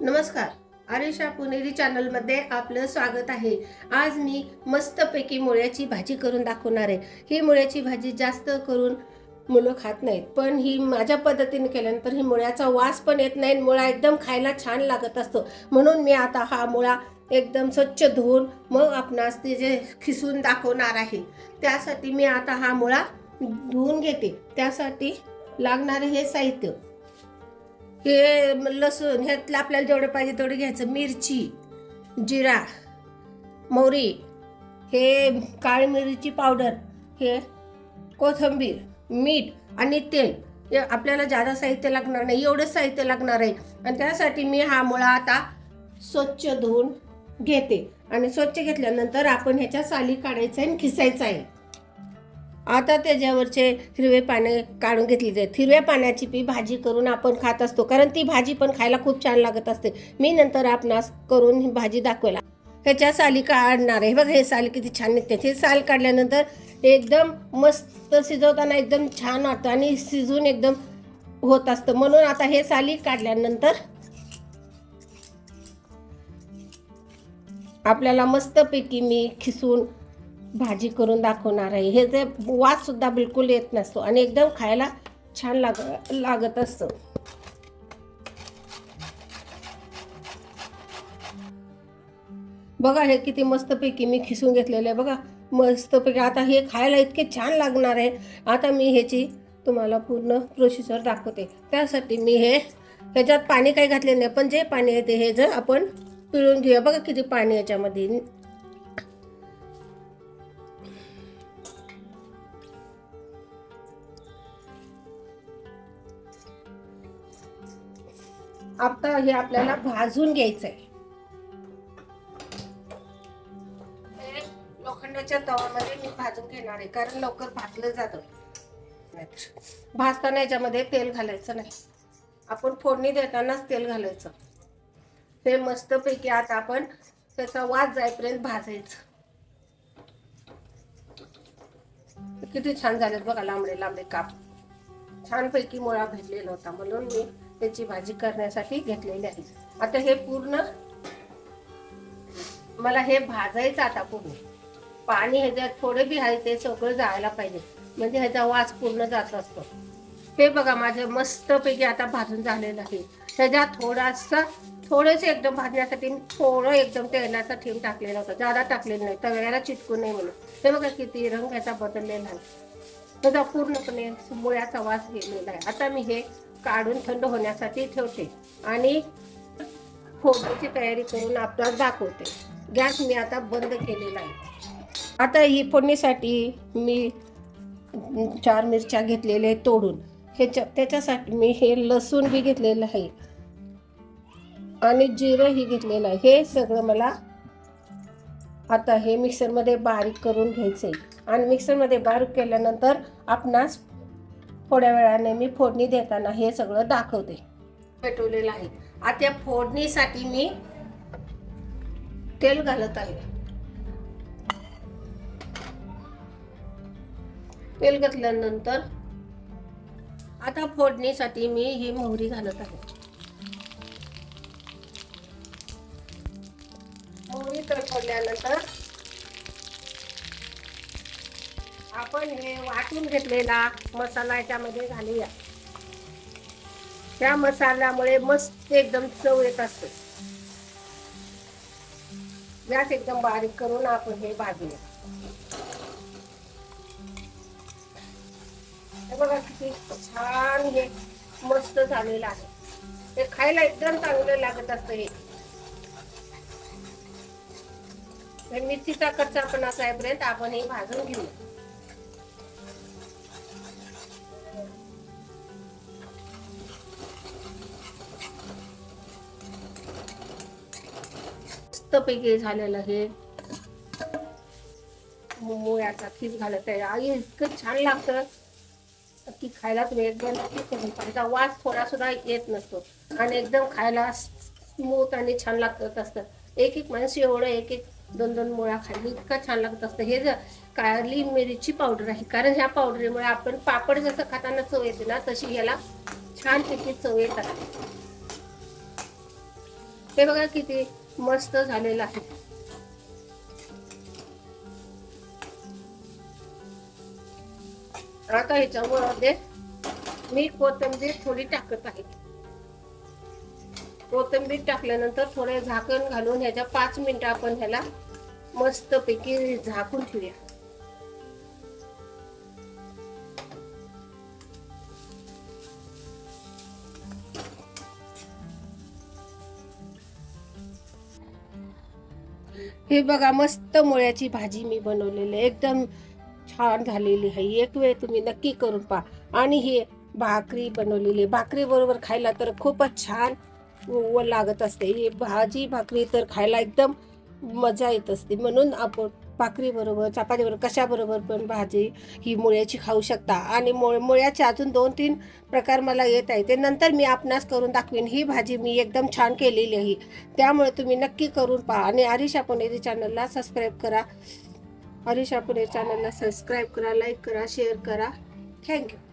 नमस्कार. आरिशा पुणेरी चॅनलमध्ये आपलं स्वागत आहे. आज मी मस्तपैकी मुळ्याची भाजी करून दाखवणार आहे. ही मुळ्याची भाजी जास्त करून मुलं खात नाहीत पण ही माझ्या पद्धतीने केल्यानंतर ही मुळ्याचा वास पण येत नाही आणि मुळा एकदम खायला छान लागत असतो. म्हणून मी आता हा मुळा एकदम स्वच्छ धुवून मग आपणास ते जे खिसून दाखवणार आहे त्यासाठी मी आता हा मुळा धुवून घेते. त्यासाठी लागणारे हे साहित्य हे लसूण ह्यातलं आपल्याला जेवढं पाहिजे तेवढं घ्यायचं. मिरची जिरा मोहरी हे काळी मिरची पावडर हे कोथिंबीर मीठ आणि तेल. हे आपल्याला जादा साहित्य लागणार नाही एवढंच साहित्य लागणार आहे. आणि त्यासाठी मी हा मुळा आता स्वच्छ धुवून घेते. आणि स्वच्छ घेतल्यानंतर आपण ह्याच्या साली काढायचं आहे आणि खिसायचं आहे. आता त्याच्यावरचे हिरवे पाने काढून घेतली आहेत हिरव्या पाण्याची पी भाजी करून आपण खात असतो. कारण ती भाजी पण खायला खूप छान लागत असते. मी नंतर आपणास करून ही भाजी दाखवायला ह्याच्या साली काढणार आहे. बघ हे साल किती छान निघते. हे साल काढल्यानंतर एकदम मस्त शिजवताना एकदम छान वाटतं आणि शिजून एकदम होत असतं. म्हणून आता हे साली काढल्यानंतर आपल्याला मस्तपैकी मी खिसून भाजी करून दाखवणार आहे. हे जे वाससुद्धा बिलकुल येत नसतो आणि एकदम खायला छान लाग लागत असतं. बघा हे किती मस्तपैकी मी खिसून घेतलेलं आहे. बघा मस्तपैकी आता हे खायला इतके छान लागणार आहे. आता मी ह्याची तुम्हाला पूर्ण प्रोसिजर दाखवते. त्यासाठी मी हे ह्याच्यात पाणी काही घातले नाही पण जे पाणी येते हे जर आपण पिळून घेऊया. बघा किती पाणी याच्यामध्ये. आता हे आपल्याला भाजून घ्यायचं आहे लोखंडाच्या तवामध्ये मी भाजून घेणार आहे कारण लवकर भाजलं जातं. भाजताना याच्यामध्ये तेल घालायचं नाही. आपण फोडणी देतानाच तेल घालायचं. ते मस्तपैकी आता आपण त्याचा वास जाईपर्यंत भाजायचं. किती छान झालेत बघा लांबडे लांबडे काप. छानपैकी मुळा भेटलेला होता म्हणून मी त्याची भाजी करण्यासाठी घेतलेली आहे. आता हे पूर्ण मला हे भाजायचं आता पूर्ण. पाणी ह्याच्यात थोडं बी आहे ते सगळं जायला पाहिजे. म्हणजे ह्याचा वास पूर्ण जात असतो. हे बघा माझे मस्तपैकी आता भाजून झालेलं आहे. त्याच्यात थोडासा थोडंसं एकदम भाजण्यासाठी थोडं एकदम तेलाचा थेंब टाकलेला होता. जादा टाकलेलं नाही तव्याला चिटकू नये म्हणून. हे बघा किती रंग ह्याचा बदललेला आहे. त्याचा पूर्णपणे मुळ्याचा वास गेलेला आहे. आता मी हे काढून थंड होण्यासाठी ठेवते. आणि फोडणीची तयारी करून आपल्याला दाखवते. गॅस मी आता बंद केलेला आहे. आता ही फोडणीसाठी मी चार मिरच्या घेतलेल्या आहेत तोडून. ह्याच्या त्याच्यासाठी मी हे लसूण बी घेतलेलं आहे. आणि जिरंही घेतलेलं आहे. हे सगळं मला आता हे मिक्सरमध्ये बारीक करून घ्यायचं आहे आणि मिक्सरमध्ये बारीक केल्यानंतर आपणास थोड्या वेळाने मी फोडणी देताना हे सगळं दाखवते. पेटवलेलं आहे. आता फोडणीसाठी मी तेल घालत आहे. तेल घातल्यानंतर आता फोडणीसाठी मी ही मोहरी घालत आहे. मोहरी तडफडल्यानंतर आपण हे वाटून घेतलेला मसाला याच्यामध्ये घालूया. त्या मसाल्यामुळे मस्त एकदम चव येत असते. गॅस एकदम बारीक करून आपण हे भाजूया. हे बघा किती छान हे मस्त झालेलं आहे. हे खायला एकदम चांगलं लागत असतं हे. हे मिरचीचा कच्चापणा पर्यंत आपण हे भाजून घेऊया. मस्तपैकी झालेलं हे. मुळ्याचा खीस घालत आहे. आई इतकं छान लागतं. की खायला तुम्ही एकदम नक्की वास थोडा सुद्धा येत नसतो. आणि एकदम खायला स्मूथ आणि छान लागत असतं. एक एक माणूस एवढं एक एक दोन दोन मुळा खाल्ली इतकं छान लागत असतं. हे जर काळी मिरीची पावडर आहे. कारण ह्या पावडरीमुळे आपण पापड जसं खाताना चव येते ना तशी ह्याला छान पैकी चव येतात. हे बघा किती मस्त झालेलं आहे. आता ह्याच्यामध्ये मी कोथिंबीर थोडी टाकत आहे. कोथिंबीर टाकल्यानंतर थोडे झाकण घालून ह्याच्या पाच मिनिटं आपण ह्याला मस्तपैकी झाकून ठेवूया. हे बघा मस्त मुळ्याची भाजी मी बनवलेली आहे. एकदम छान झालेली आहे. एक वेळ तुम्ही नक्की करून पहा. आणि हे भाकरी बनवलेली आहे. भाकरी बरोबर खायला तर खूपच छान व लागत असते. ही भाजी भाकरी तर खायला एकदम मजा येत असते. म्हणून आपण भाकरीबरोबर चपातीबरोबर कशाबरोबर पण भाजी ही मुळ्याची खाऊ शकता. आणि मुळ मुळ्याचे अजून दोन तीन प्रकार मला येत आहे ते नंतर मी आपणास करून दाखवीन. ही भाजी मी एकदम छान केलेली आहे. त्यामुळे तुम्ही नक्की करून पहा. आणि हरीशा पुणेरी चॅनलला सबस्क्राईब करा. हरीशा पुणेरी चॅनलला सबस्क्राईब करा लाईक करा शेअर करा. थँक्यू.